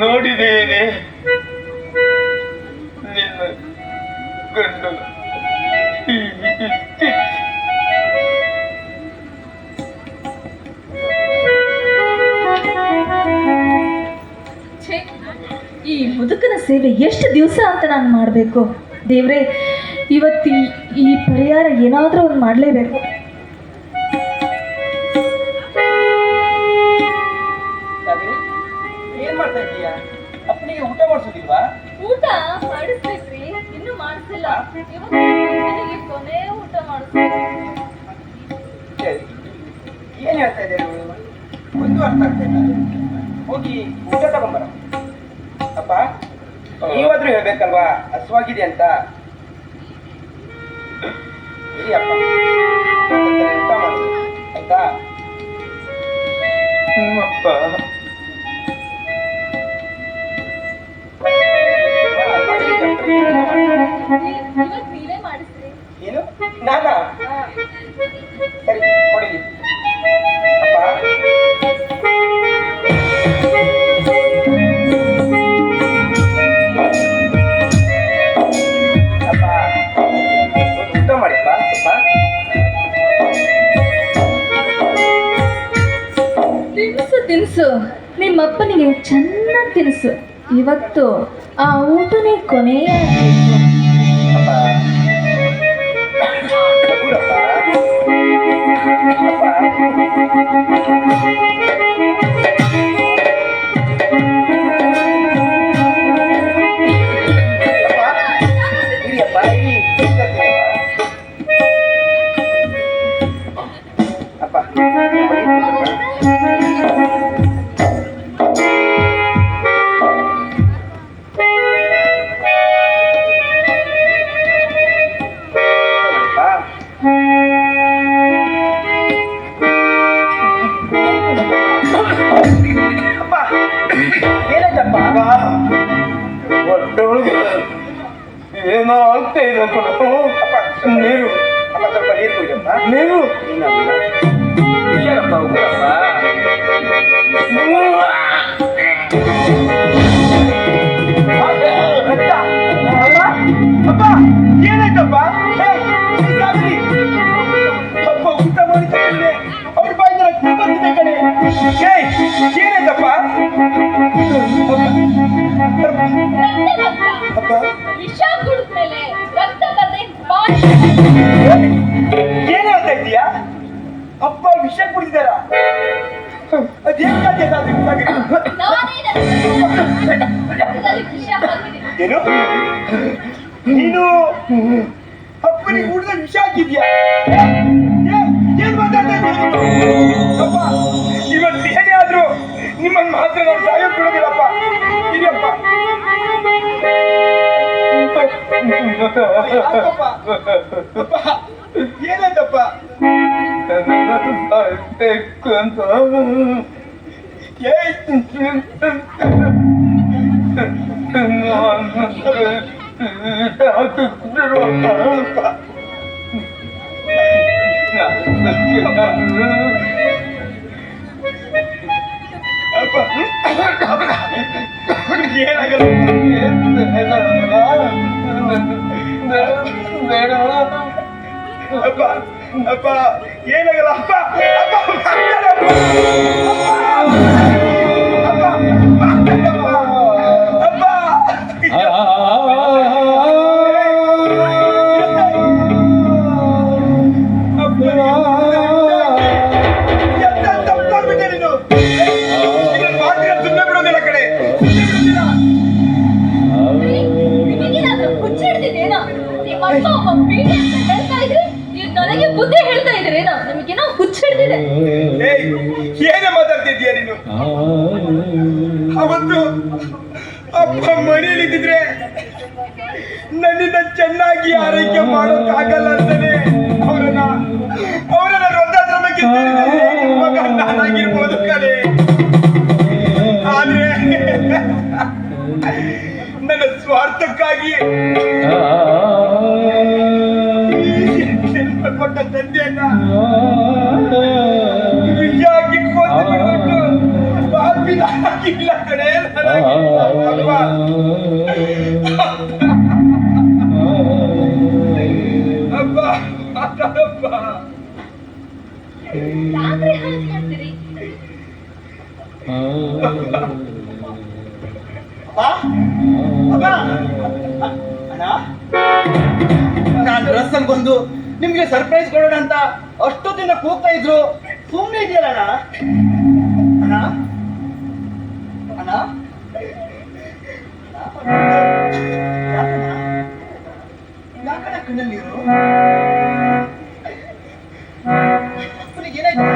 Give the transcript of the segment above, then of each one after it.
ನೋಡಿದ್ದೇನೆ ನಿನ್ನ ಗಂಡು ಈ ಮುದುಕನ ಸೇವೆ ಎಷ್ಟು ದಿವಸ ಅಂತ ನಾನು ಮಾಡಬೇಕು? ದೇವ್ರೆ ಇವತ್ತು ಈ- ಪರಿಹಾರ ಏನಾದರೂ ಅವ್ರು ಮಾಡಲೇಬೇಕು. ಏನ್ ಮಾಡ್ತಾ ಇದೀಯಾ ಅಪ್ಪನಿಗೆ ಊಟ ಮಾಡಿಸೋದಿಲ್ವಾ? ಊಟ ಮಾಡಿಸ್ಬೇಕ್ರಿ ಇನ್ನೂ ಮಾಡಿಸಿಲ್ಲ ಕೊನೆ ಊಟ ಮಾಡಿಸ್ಬೇಕು. ಏನ್ ಹೇಳ್ತಾ ಇದ್ದಾರೆ ಒಂದು ಅರ್ಥ ಆಗ್ತಾ ಇಲ್ಲ. ಹೋಗಿ ಊಟ ತಗೊಂಬರ ಅಪ್ಪ ನೀವಾದ್ರೂ ಹೇಳ್ಬೇಕಲ್ವಾ? ಹಸುವಾಗಿದೆ ಅಂತ. ಇರಿ ಅಪ್ಪ ಇವತ್ತೊಂದು ಊಟ ಮಾಡಿ ಆಯ್ತಾ? ಏನು? ನಾನಾ? ಇವತ್ತು ಆ ಊಟನೇ ಕೊನೆಯ ಅಪ್ಪ ಕೂರಪ್ಪ. ಹುಷಾರಪ್ಪ ಉಗ್ರಪ್ಪ ಏನಾಯ್ತಪ್ಪ. ಅಪ್ಪ ಊಟ ಅವ್ರ ಏನಾಯ್ತಪ್ಪ ಅಪ್ಪ ವಿಷ ಕುಡಿದ್ಮೇಲೆ ರಕ್ತ ಬರ್ದೆ ಏನು? ನೀನು ಅಪ್ಪನಿಗೆ ಊಟದ ವಿಷ ಹಾಕಿದ್ಯಾ? ಏನ್ ಮಾತಾಡ್ತಾ ಇವತ್ತು ಏನೇ ಆದ್ರೂ ನಿಮ್ಮನ್ನ ಮಾತ್ರ ನಾನು ಸಾಯೋಕ್ ಬಿಡೋದಿಲ್ಲಪ್ಪ ಏನಂತಪ್ಪ ಅಂತ. ಅಪ್ಪ ಏನಾಗಲ್ಲ ಅಪ್ಪ ಅಪ್ಪ ಏನಾಗಲ್ಲ ಅಪ್ಪ ಅಪ್ಪ ಅಪ್ಪ ನನ್ನಿಂದ ಚೆನ್ನಾಗಿ ಆರೈಕೆ ಮಾಡೋಕ್ಕಾಗಲ್ಲ ಅಂತಾನೆ ಅವರನ್ನ ಅವರನ್ನ ವೃದ್ಧಾಶ್ರಮಕ್ಕೆ ಮಗ ನಾನಾಗಿರ್ಬೋದು ಕಣೆ ಆದ್ರೆ ನನ್ನ ಸ್ವಾರ್ಥಕ್ಕಾಗಿ ಕೊಟ್ಟ ತಂದೆಯನ್ನ ಹಾಕಿ ಕೊಂದು ಕಡೆ. ಡ್ರೆಸ್ ಬಂದು ನಿಮ್ಗೆ ಸರ್ಪ್ರೈಸ್ ಕೊಡೋಣ ಅಂತ ಅಷ್ಟೊತ್ತಿಂದ ಕೂಗ್ತಾ ಇದ್ರು ಸುಮ್ಮನೆ ಇದೆಯಲ್ಲ ಅಣ್ಣ ಅಣ್ಣ ಅಣ್ಣ ಯಾಕಣ್ಣ? ಕಣ್ಣಲ್ಲಿ ನೀರು ಅಪ್ಪನಿಗೆ ಏನಾಯ್ತು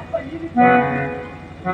ಅಪ್ಪ ಈ ರೀತಿ-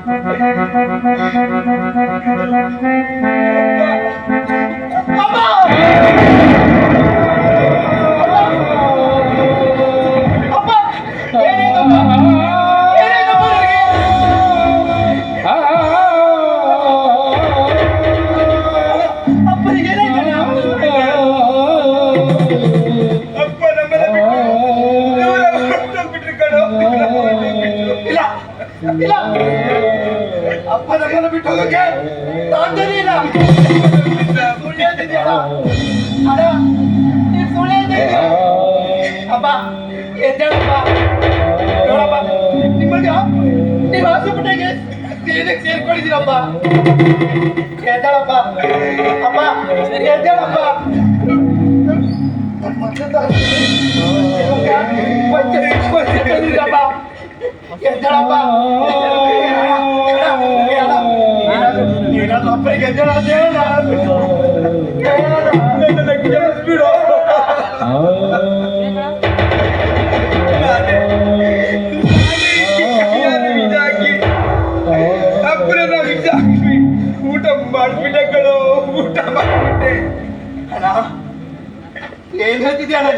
ನಮ್ಮನ್ನು ಬಿಟ್ಟು ಹೋಗೋಕೆ ಸಾಧ್ಯನೇ ಇಲ್ಲ ಸುಳ್ಳು ಹೇಳ್ತಿದ್ಯಲ್ಲ ಅಣ್ಣ ನೀನ್ ಸುಳ್ಳು ಹೇಳ್ತಿದ್ಯ ಅಪ್ಪ ಎದ್ದೇಳಪ್ಪ ನೋಡಪ್ಪ ನಿಮಗೆ ನೀವು ಹಾಸ್ಪಿಟಲ್ಗೆ ಸೇರಿಗೆ ಸೇರ್ಕೊಂಡಿದ್ದೀರಪ್ಪ ಎದ್ದೇಳಪ್ಪ ಅಪ್ಪ ಎದ್ದೇಳಪ್ಪ ಮೊದ್ಲಿಂದ ಎದ್ದೇಳಪ್ಪ ಎದ್ದೇಳಪ್ಪ ಏನಾದ್ರು ಅಪ್ಪನಿಗೆ ಎದ್ದೇಳ ಅಂತ ಹೇಳಲ್ಲ ನನ್ನನ್ನ ಕ್ಷಮಿಸ್ಬಿಡು. ನಾನೇ- ನಾನೇ ವಿಷ ಹಾಕಿ ಅಪ್ಪನನ್ನ ವಿಷ ಹಾಕಿ ಊಟ ಮಾಡ್ಬಿಟ್ಟೆ ಕಣೋ ಊಟ ಮಾಡ್ಬಿಟ್ಟೆ. ಅಣ್ಣ ಏನ್ ಹೇಳ್ತಿದ್ಯಾ ಅಣ್ಣ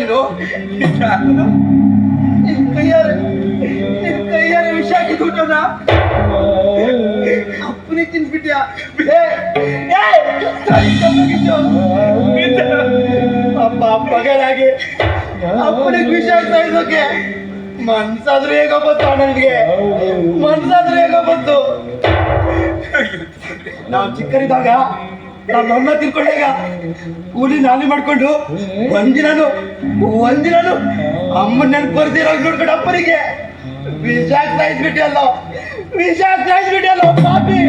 ನೀನು ಕೈಯಾರೆ ಕೈಯಾರೆ ವಿಷ ಹಾಕಿದ್ದು ಊಟನ ಅಪ್ಪನಿಗೆ ತಿನ್ಬಿಟ್ಯಾ ಅಪ್ಪ ಅಪ್ಪಗಳಾಗಿ ಅಪ್ಪನಿಗೆ ವಿಷ ಆಗ್ತಾ ಇದ್ದೋಕೆ ಮನ್ಸಾದ್ರೂ ಹೇಗೋ ಬಂತು ನನಗೆ. ಮನ್ಸಾದ್ರೂ ಹೇಗೋ ಬಂತು. ನಾವು ಚಿಕ್ಕರಿದ್ದಾಗ ನಮ್ಮ ಅಮ್ಮ ತಿನ್ಕೊಂಡಾಗ ಕೂಲಿ ನಾಲಿ ಮಾಡ್ಕೊಂಡು ಒಂದಿನನು, ಒಂದಿನಾನು ಅಮ್ಮನ ನೆನಪು ಬರ್ದಿರೋ ನೋಡ್ಕೊಂಡು ಅಪ್ಪನಿಗೆ. ವಿಷ ಸಾಯಿಸ್ಬಿಟ್ಟಿಯಲ್ಲ ವಿಷ ಸಾಯಿಸ್ಬಿಟ್ಟಿಯಲ್ಲ ಪಾಪಿ.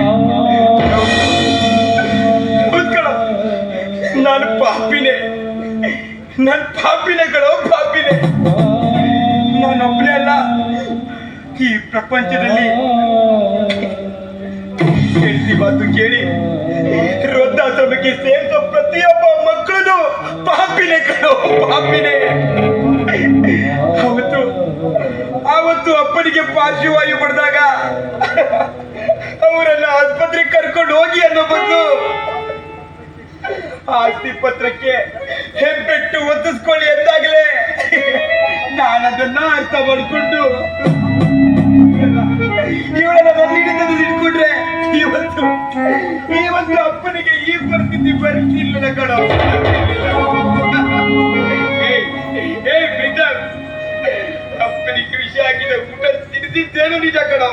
ನಾನು ಪಾಪಿನೇ. ನಾನು ಪಾಪಿನೇ ಕಣೋ, ಪಾಪಿನೇ. ನಾನೊಬ್ಬನೇ ಅಲ್ಲ. ಈ ಪ್ರಪಂಚದಲ್ಲಿ ಹೆಂಡತಿ ಮಾತು ಕೇಳಿ. ವೃದ್ಧಾಶ್ರಮಕ್ಕೆ ಸೇರಿದ ಪ್ರತಿಯೊಬ್ಬ ಮಕ್ಕಳದು ಪಾಪಿನೇ ಕಣೋ, ಪಾಪಿನೇ. ಅವತ್ತು ಅಪ್ಪನಿಗೆ ಪಾರ್ಶ್ವವಾಯು ಪಡೆದಾಗ ಅವರನ್ನ ಆಸ್ಪತ್ರೆಗೆ ಕರ್ಕೊಂಡು ಹೋಗಿ ಅನ್ನೋ ಬಂದು ಆಸ್ತಿ ಪತ್ರಕ್ಕೆ ಹೆಬ್ಬೆಟ್ಟು ಒತ್ತಿಸ್ಕೊಳ್ಳಿ ಎಂದಾಗಲೇ ನಾನದನ್ನ ಅರ್ಥ ಮಾಡಿಕೊಂಡು ಇವಳನ್ನ ನನ್ನ ಇಟ್ಕೊಂಡ್ರೆ ಇವತ್ತು ಇವತ್ತು ಅಪ್ಪನಿಗೆ ಈ ಪರಿಸ್ಥಿತಿ ಬರ್ತಿಲ್ಲ ಕಣೋ. ತಿನ್ನಿಸಿದ್ದೇನು ನಿಜ ಕಣೋ.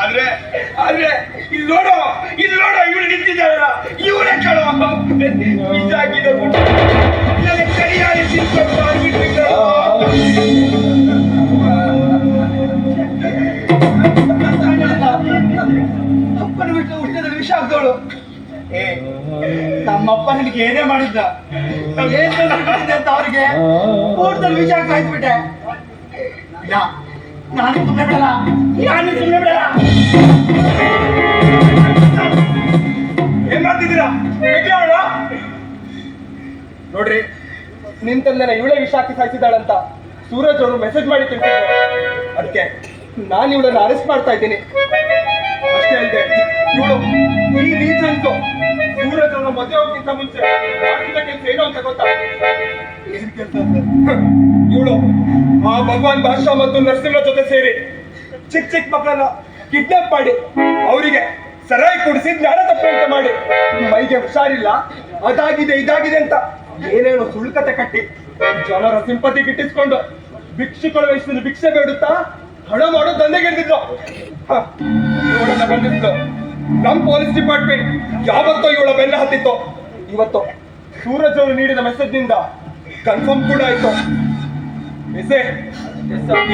ಆದ್ರೆ ಆದ್ರೆ, ಇಲ್ಲಿ ನೋಡೋ ಇಲ್ಲಿ ನೋಡೋ ಇವ್ರು ನಿಂತಿದ್ದಾರ ಇವ್ರೆ ಕಣೋ. ಊಟ ನನ್ನ ಕೈಯಾರೆ ತಿನ್ಕೊಂಡು ಆಗ್ಬಿಟ್ರು ಕಣೋ. ಅಪ್ಪನ ಬಿಟ್ಟು ಹುಟ್ಟಿದಲ್ಲಿ ವಿಷ ಆಗ್ದವಳು. ನಮ್ಮಪ್ಪ ನನಗೆ ಏನೇ ಮಾಡಿದ್ದ? ಏನ್ ಅಂತ ಅವ್ರಿಗೆ? ಊಟದಲ್ಲಿ ವಿಷ ಕಾಯ್ದ್ಬಿಟ್ಟೆ ಇಲ್ಲ. ನಾನು ಸುಮ್ಮನೆ ಬಿಡಲ್ಲ ನಾನು ಸುಮ್ಮನೆ ಬಿಡಲ್ಲ ಏನ್ ಮಾಡ್ತಿದ್ದೀರಾ? ನೋಡ್ರಿ ನಿನ್ ತಂದೆನ ಇವಳೇ ವಿಷ ಹಾಕಿ ಸಾಯಿಸಿದಾಳಂತ ಸೂರಜ್ ಅವರು ಮೆಸೇಜ್ ಮಾಡಿ ತಿಳಿಸಿದ್ರು ಅದಕ್ಕೆ ನಾನು ಇವಳನ್ನ ಅರೆಸ್ಟ್ ಮಾಡ್ತಾ ಇದ್ದೀನಿ. ಅಷ್ಟೇ ಅಲ್ಲದೆ ಇವಳು ಈ ರೀಸನ್ಸ್ ಸೂರಜ್ ಅವರ ಮದುವೆ ಹೋಗ್ತಿಂತ ಮುಂಚೆ ಮಾಡ್ತಿದ್ದ ಕೆಲಸ ಏನು ಅಂತ ಗೊತ್ತಾ? ಏನ್ ಕೆಲಸ ಇವಳು ಆ ಭಗವಾನ್ ಭಾಷ ಮತ್ತು ನರಸಿಂಹ ಜೊತೆ ಸೇರಿ ಚಿಕ್ಕ ಚಿಕ್ಕ ಮಕ್ಕಳನ್ನ ಕಿಡ್ನಾಪ್ ಮಾಡಿ ಅವರಿಗೆ ಸರಾಯಿ ಕುಡಿಸಿ ಜ್ಞಾನ ತಪ್ಪಂತ ಮಾಡಿ. ಮೈಗೆ ಹುಷಾರಿಲ್ಲ. ಅದಾಗಿದೆ, ಇದಾಗಿದೆ ಅಂತ ಏನೇನೋ ಸುಳ್ಕತೆ ಕಟ್ಟಿ ಜನರ ಸಿಂಪತಿ ಗಿಟ್ಟಿಸ್ಕೊಂಡು ಭಿಕ್ಷುಗಳ ವಯಸ್ಸಲ್ಲಿ ಭಿಕ್ಷೆ ಬೇಡುತ್ತಾ ಹಣ ಮಾಡೋ ದಂಧೆಗಿಳಿದ್ರು ಬಂದಿತ್ತು ನಮ್ ಪೊಲೀಸ್ ಡಿಪಾರ್ಟ್ಮೆಂಟ್ ಯಾವತ್ತೋ ಇವಳ ಬೆನ್ನ ಹತ್ತಿತ್ತು. ಇವತ್ತು ಸೂರಜ್ ಅವರು ನೀಡಿದ ಮೆಸೇಜ್ನಿಂದ ಕನ್ಫರ್ಮ್ ಕೂಡ ಆಯ್ತು.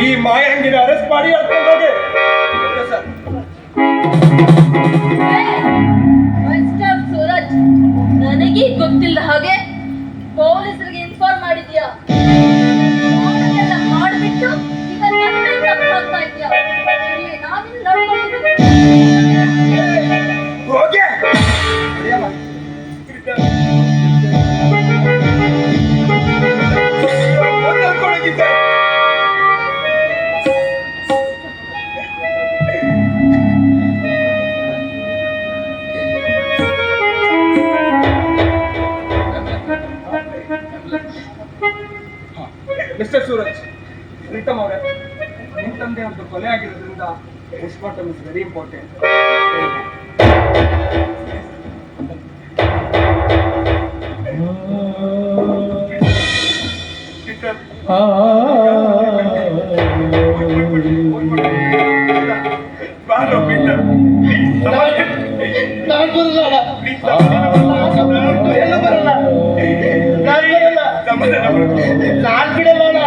ಈ ಮಾಯಂಗಿನ ಅರೆಸ್ಟ್ ಮಾಡಿ ಹೇಳ್ಕೊಂಡು ಸೂರಜ್ ನನಗೆ ಗೊತ್ತಿಲ್ಲ ಹಾಗೆ ಪೊಲೀಸರಿಗೆ ಇನ್ಫಾರ್ಮ್ ಮಾಡಿದ್ಯಾ? ಕೊಲೆ ಆಗಿರೋದ್ರಿಂದ ಪೋಸ್ಟ್ಮಾರ್ಟಮ್ ಇಸ್ ವೆರಿ ಇಂಪಾರ್ಟೆಂಟ್ ನಾನು ಬರಲ್ಲ ನಾನ್ ಬಿಡಲ್ಲ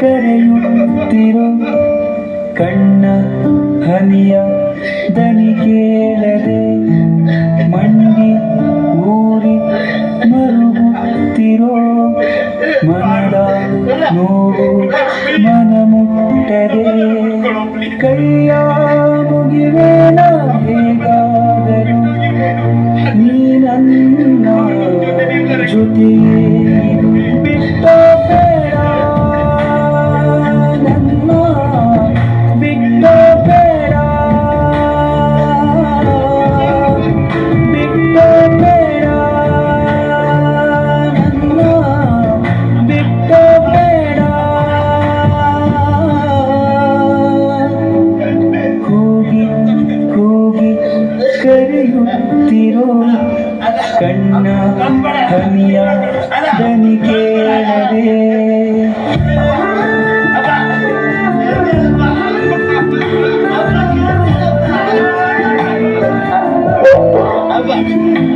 ಕರೆಯುತ್ತಿರೋ ಕಣ್ಣ ಹನಿಯ ದನಿಗೆ Oh. दुनिया धन के रे Thank.